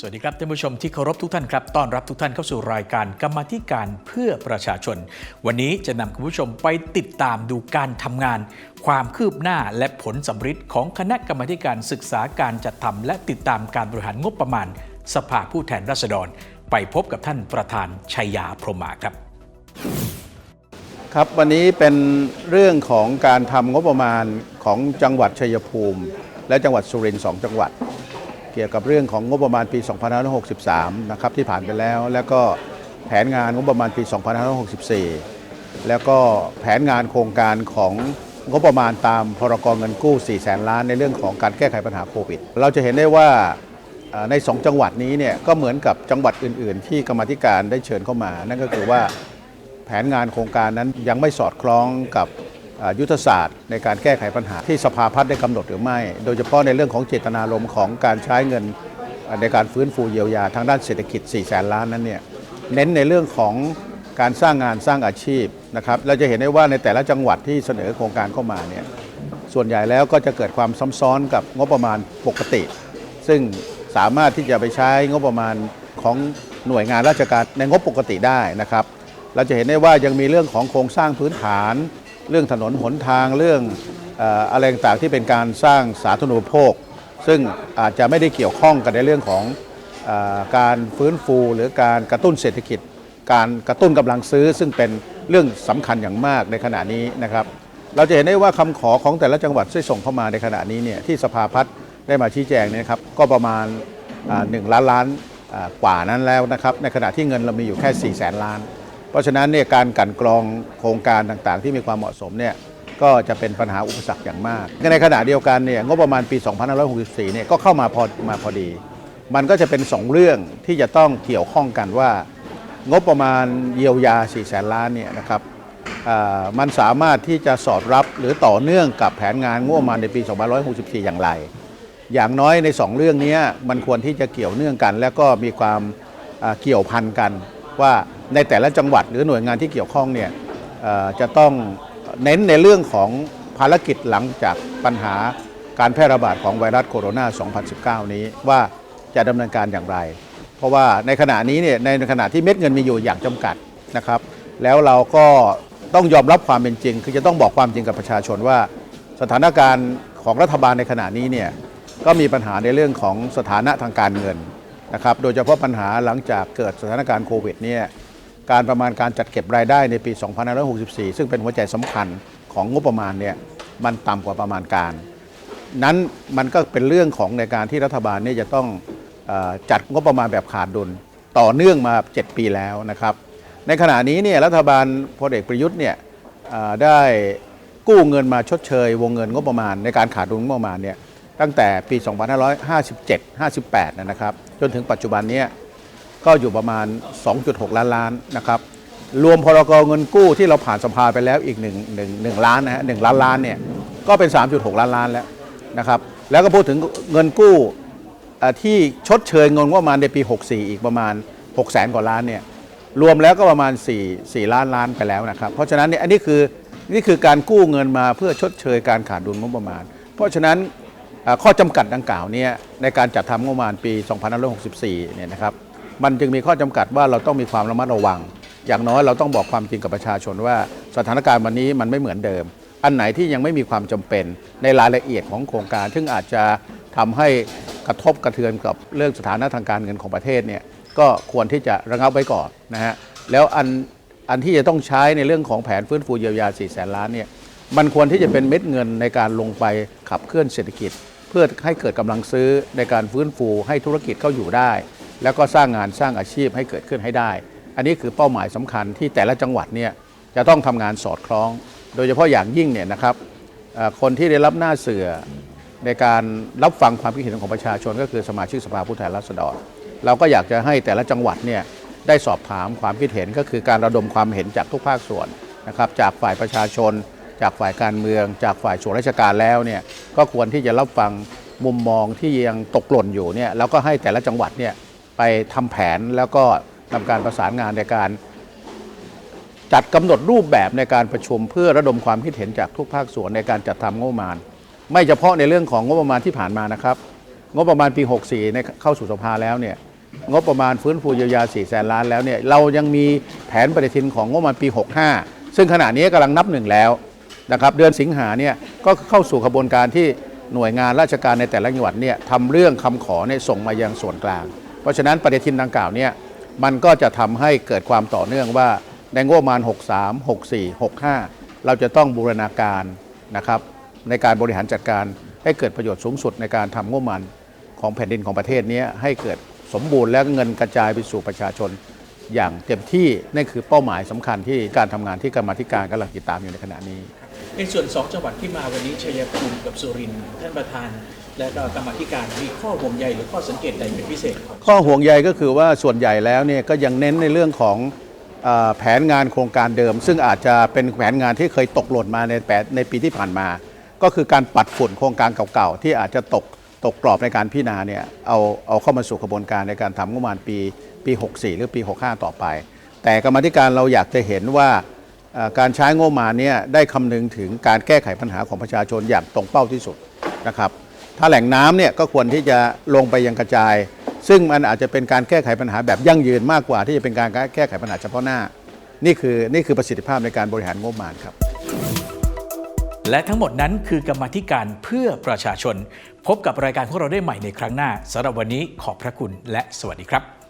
สวัสดีครับท่านผู้ชมที่เคารพทุกท่านครับ ต้อนรับทุกท่านเข้าสู่รายการกรรมธิการเพื่อประชาชน วันนี้จะนำคุณผู้ชมไปติดตามดูการทำงาน ความคืบหน้าและผลสำฤทธิ์ของคณะกรรมธิการศึกษาการจัดทำและติดตามการบริหารงบประมาณ สภาผู้แทนราษฎร ไปพบกับท่านประธานชัยยาพรหมาครับ ครับวันนี้เป็นเรื่องของการทำงบประมาณของจังหวัดชัยภูมิ และจังหวัดสุรินทร์สองจังหวัด เกี่ยวกับเรื่องของงบประมาณปี 2563 นะครับที่ผ่านไปแล้ว แล้วก็แผนงานงบประมาณปี 2564 แล้วก็แผนงานโครงการของงบประมาณตามพรกเงินกู้ 4 แสนล้านในเรื่องของการแก้ไขปัญหาโควิด เราจะเห็นได้ว่าเอ่อใน 2 จังหวัดนี้เนี่ยก็เหมือนกับจังหวัดอื่น ๆ ที่กรรมธิการได้เชิญเข้ามา นั่นก็คือว่าแผนงานโครงการนั้นยังไม่สอดคล้องกับ ยุทธศาสตร์ในการแก้ไขปัญหาที่สภาพัฒน์ได้กำหนดหรือไม่ โดยเฉพาะในเรื่องของเจตนารมณ์ของการใช้เงินในการฟื้นฟูเยียวยาทางด้านเศรษฐกิจ 4 แสนล้านนั้นเนี่ยเน้นในเรื่องของการสร้างงานสร้างอาชีพนะครับเราจะเห็นได้ว่าในแต่ละจังหวัดที่เสนอโครงการเข้ามาเนี่ยส่วนใหญ่แล้วก็จะเกิดความซ้ำซ้อนกับงบประมาณปกติ ซึ่งสามารถที่จะไปใช้งบประมาณของหน่วยงานราชการในงบปกติได้นะครับ เราจะเห็นได้ว่ายังมีเรื่องของโครงสร้างพื้นฐาน เรื่องถนนหนทางเรื่องอะไรต่างๆที่เป็นการสร้างสาธารณูปโภค ซึ่งอาจจะไม่ได้เกี่ยวข้องกันในเรื่องของอการฟื้นฟูหรือการกระตุ้นเศรษฐกิจ การกระตุ้นกำลังซื้อ ซึ่งเป็นเรื่องสำคัญอย่างมากในขณะนี้นะครับ เราจะเห็นได้ว่าคำขอของแต่ละจังหวัดที่ส่งเข้ามาในขณะนี้เนี่ยที่สภาพัฒน์ได้มาชี้แจงเนี่ยนะครับก็ประมาณหนึ่งล้านล้านกว่านั้นแล้วนะครับในขณะที่เงินเรามีอยู่แค่4ี่แสนล้าน เพราะฉะนั้นเนี่ยการกันกรองโครงการต่างๆ ที่มีความเหมาะสมเนี่ยก็จะเป็นปัญหาอุปสรรคอย่างมาก ในขณะเดียวกันเนี่ยงบประมาณปี 2564 เนี่ยก็เข้ามาพอมาพอดี มันก็จะเป็นสองเรื่องที่จะต้องเกี่ยวข้องกันว่า งบประมาณเยียวยา 4 แสนล้านเนี่ยนะครับอ่ามันสามารถที่จะสอดรับหรือต่อเนื่องกับแผนงานงบประมาณในปี 2564 อย่างไร อย่างน้อยใน 2 เรื่องนี้มันควรที่จะเกี่ยวเนื่องกัน และก็มีความเกี่ยวพันกันว่า ในแต่ละจังหวัดหรือหน่วยงานที่เกี่ยวข้องเนี่ยจะต้องเน้นในเรื่องของภารกิจหลังจากปัญหาการแพร่ระบาดของไวรัสโคโรนา 2019 นี้ว่าจะดำเนินการอย่างไร เพราะว่าในขณะนี้เนี่ยในขณะที่เม็ดเงินมีอยู่อย่างจำกัดนะครับ แล้วเราก็ต้องยอมรับความเป็นจริง คือจะต้องบอกความจริงกับประชาชนว่าสถานการณ์ของรัฐบาลในขณะนี้เนี่ยก็มีปัญหาในเรื่องของสถานะทางการเงินนะครับ โดยเฉพาะปัญหาหลังจากเกิดสถานการณ์โควิดเนี่ย การประมาณการจัดเก็บรายได้ในปี 2564 ซึ่งเป็นหัวใจสำคัญของงบประมาณเนี่ยมันต่ำกว่าประมาณการ นั้นมันก็เป็นเรื่องของในการที่รัฐบาลเนี่ยจะต้องอจัดงบประมาณแบบขาดดุลต่อเนื่องมา 7 ปีแล้วนะครับ ในขณะนี้เนี่ยรัฐบาลพลเอกประยุทธ์เนี่ยได้กู้เงินมาชดเชย วงเงินงบประมาณ ในการขาดดุลงบประมาณเนี่ยตั้งแต่ปี 2557 58 นะครับ จนถึงปัจจุบันเนี้ ก็อยู่ประมาณ 2.6 ล้านล้านนะครับรวมพรกเงินกู้ที่เราผ่านสภาไปแล้วอีก1 1 1ล้านนะฮะ1ล้านล้านเนี่ยก็เป็น 3.6 ล้านล้านแล้วนะครับแล้วก็พูดถึงเงินกู้ที่ชดเชยเงินงบประมาณในปี 64 อีกประมาณ6แสนกว่าล้านเนี่ยรวมแล้วก็ประมาณ 4 4 ล้านล้านไปแล้วนะครับ เพราะฉะนั้นเนี่ยอันนี้คือนี่คือการกู้เงินมาเพื่อชดเชยการขาดดุลงบประมาณ เพราะฉะนั้นข้อจำกัดดังกล่าวเนี่ยในการจัดทำงบประมาณปี 2564 เนี่ยนะครับ มันจึงมีข้อจำกัดว่าเราต้องมีความระมัดระวัง อย่างน้อยเราต้องบอกความจริงกับประชาชนว่าสถานการณ์วันนี้มันไม่เหมือนเดิม อันไหนที่ยังไม่มีความจำเป็นในรายละเอียดของโครงการ ซึ่งอาจจะทำให้กระทบกระเทือนกับเรื่องสถานะทางการเงินของประเทศเนี่ยก็ควรที่จะระงับไว้ก่อนนะฮะแล้วอันอันที่จะต้องใช้ในเรื่องของแผนฟื้นฟูเยียวยา 4 แสนล้านเนี่ยมันควรที่จะเป็นเม็ดเงินในการลงไปขับเคลื่อนเศรษฐกิจ เพื่อให้เกิดกำลังซื้อในการฟื้นฟูให้ธุรกิจเข้าอยู่ได้ แล้วก็สร้างงานสร้างอาชีพให้เกิดขึ้นให้ได้ อันนี้คือเป้าหมายสำคัญที่แต่ละจังหวัดเนี่ยจะต้องทำงานสอดคล้อง โดยเฉพาะอย่างยิ่งเนี่ยนะครับคนที่ได้รับหน้าเสือในการรับฟังความคิดเห็นของประชาชน ก็คือสมาชิกสภาผู้แทนราษฎร เราก็อยากจะให้แต่ละจังหวัดเนี่ยได้สอบถามความคิดเห็นก็คือการระดมความเห็นจากทุกภาคส่วนนะครับจากฝ่ายประชาชน จากฝ่ายการเมือง จากฝ่ายส่วนราชการแล้วเนี่ยก็ควรที่จะรับฟังมุมมองที่ยังตกหล่นอยู่เนี่ยแล้วก็ให้แต่ละจังหวัดเนี่ย ไปทำแผนแล้วก็ทำการประสานงานในการจัดกำหนดรูปแบบในการประชุมเพื่อระดมความคิดเห็นจากทุกภาคส่วนในการจัดทำงบประมาณ ไม่เฉพาะในเรื่องของงบประมาณที่ผ่านมานะครับ งบประมาณปี 64ในเข้าสู่สภาแล้วเนี่ยงบประมาณฟื้นฟูเยียวยา4แสนล้านแล้วเนี่ยเรายังมีแผนปฏิทินของงบประมาณปี 65 ซึ่งขณะนี้กำลังนับหนึ่งแล้วนะครับเดือนสิงหาเนี่ยก็เข้าสู่กระบวนการที่หน่วยงานราชการในแต่ละจังหวัดเนี่ยทำเรื่องคำขอเนี่ยส่งมายังส่วนกลาง เพราะฉะนั้นปฏิทินดังกล่าวเนี่ยมันก็จะทำให้เกิดความต่อเนื่องว่าในงบประมาณ 63 64 65 เราจะต้องบูรณาการนะครับในการบริหารจัดการให้เกิดประโยชน์สูงสุดในการทำงบประมาณของแผ่นดินของประเทศนี้ให้เกิดสมบูรณ์และเงินกระจายไปสู่ประชาชน อย่างเต็มที่นั่นคือเป้าหมายสำคัญที่การทำงานที่กรรมาธิการกำลังติดตามอยู่ในขณะนี้ ในส่วน 2 จังหวัดที่มาวันนี้ชัยภูมิกับสุรินทร์ท่านประธาน และก็กรรมาธิการมีข้อห่วงใยหรือข้อสังเกตใดเป็นพิเศษครับข้อห่วงใยก็คือว่าส่วนใหญ่แล้วเนี่ยก็ยังเน้นในเรื่องของเออแผนงานโครงการเดิม ซึ่งอาจจะเป็นแผนงานที่เคยตกหล่นมาในแปดในปีที่ผ่านมา ก็คือการปัดฝุ่นโครงการเก่าๆที่อาจจะตก ตกกรอบในการพิจารณาเนี่ยเอาเอาเข้ามาสู่กระบวนการในการทำงบประมาณปีปี 64 หรือปี 65 ต่อไป แต่กรรมธิการเราอยากจะเห็นว่าการใช้งบประมาณเนี่ยได้คำนึงถึงการแก้ไขปัญหาของประชาชนอย่างตรงเป้าที่สุดนะครับถ้าแหล่งน้ำเนี่ยก็ควรที่จะลงไปยังกระจาย ซึ่งมันอาจจะเป็นการแก้ไขปัญหาแบบยั่งยืนมากกว่าที่จะเป็นการแก้ไขปัญหาเฉพาะหน้า นี่คือนี่คือประสิทธิภาพในการบริหารงบประมาณครับ และทั้งหมดนั้นคือกรรมธิการเพื่อประชาชน พบกับรายการของเราได้ใหม่ในครั้งหน้าสำหรับวันนี้ขอบพระคุณและสวัสดีครับ